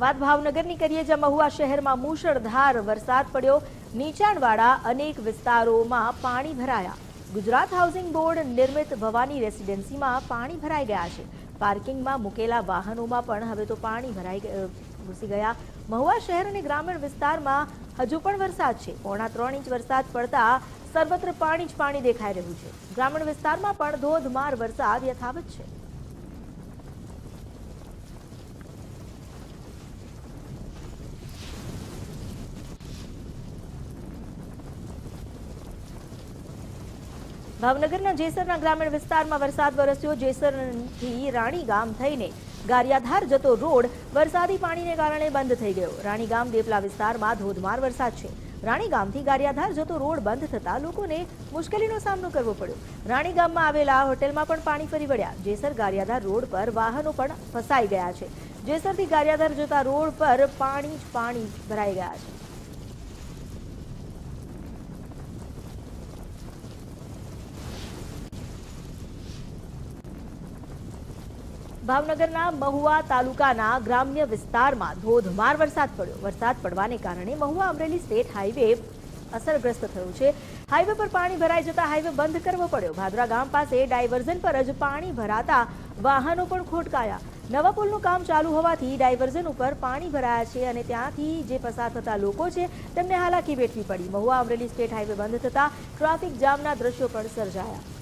વાત ભાવનગરની કરીએ, જ્યાં મહુવા શહેરમાં મુશળધાર વરસાદ પડ્યો. નીચાણવાળા અનેક વિસ્તારોમાં પાણી ભરાયા. ગુજરાત હાઉસિંગ બોર્ડ નિર્મિત ભવાની રેસિડેન્સીમાં પાણી ભરાઈ ગયા છે. પાર્કિંગમાં મૂકેલા વાહનોમાં પણ હવે તો પાણી ભરાઈ ઘૂસી ગયા. મહુવા શહેર અને ગ્રામીણ વિસ્તારમાં હજુ પણ વરસાદ છે. પોણા ત્રણ ઇંચ વરસાદ પડતા સર્વત્ર પાણી જ પાણી દેખાઈ રહ્યું છે. ગ્રામીણ વિસ્તારમાં પણ ધોધમાર વરસાદ યથાવત છે. ભાવનગરના જેસરના ગ્રામીણ વિસ્તારમાં વરસાદ વરસ્યો. જેસરથી રાણી ગામ થઈને ગારિયાધાર જતો રોડ વરસાદી પાણીને કારણે બંધ થઈ ગયો. રાણી ગામ દેપલા વિસ્તારમાં ધોધમાર વરસાદ છે. રાણી ગામથી ગારિયાધાર જતો રોડ બંધ થતા લોકોને મુશ્કેલીનો સામનો કરવો પડ્યો. રાણી ગામમાં આવેલા હોટેલમાં પણ પાણી ફરી વળ્યા. જેસર ગારિયાધાર રોડ પર વાહનો પણ ફસાઈ ગયા છે. જેસરથી ગારિયાધાર જતા રોડ પર પાણી જ પાણી ભરાઈ ગયા છે. ભાવનગરના મહુવા તાલુકાના ગ્રામ્ય વિસ્તારમાં ધોધમાર વરસાદ પડ્યો. વરસાદ પડવાને કારણે મહુવા અમરેલી સ્ટેટ હાઈવે અસરગ્રસ્ત થયું છે. હાઈવે પર પાણી ભરાઈ જતા હાઈવે બંધ કરવો પડ્યો. ભાદરા ગામ પાસે ડાયવર્ઝન પર જ પાણી ભરાતા વાહનો પણ ખોટકાયા. નવા પુલનું કામ ચાલુ હોવાથી ડાયવર્ઝન ઉપર પાણી ભરાયા છે અને ત્યાંથી જે પસાર થતા લોકો છે, તેમને હાલાકી વેઠવી પડી. મહુવા અમરેલી સ્ટેટ હાઈવે બંધ થતા ટ્રાફિક જામના દ્રશ્યો પણ સર્જાયા.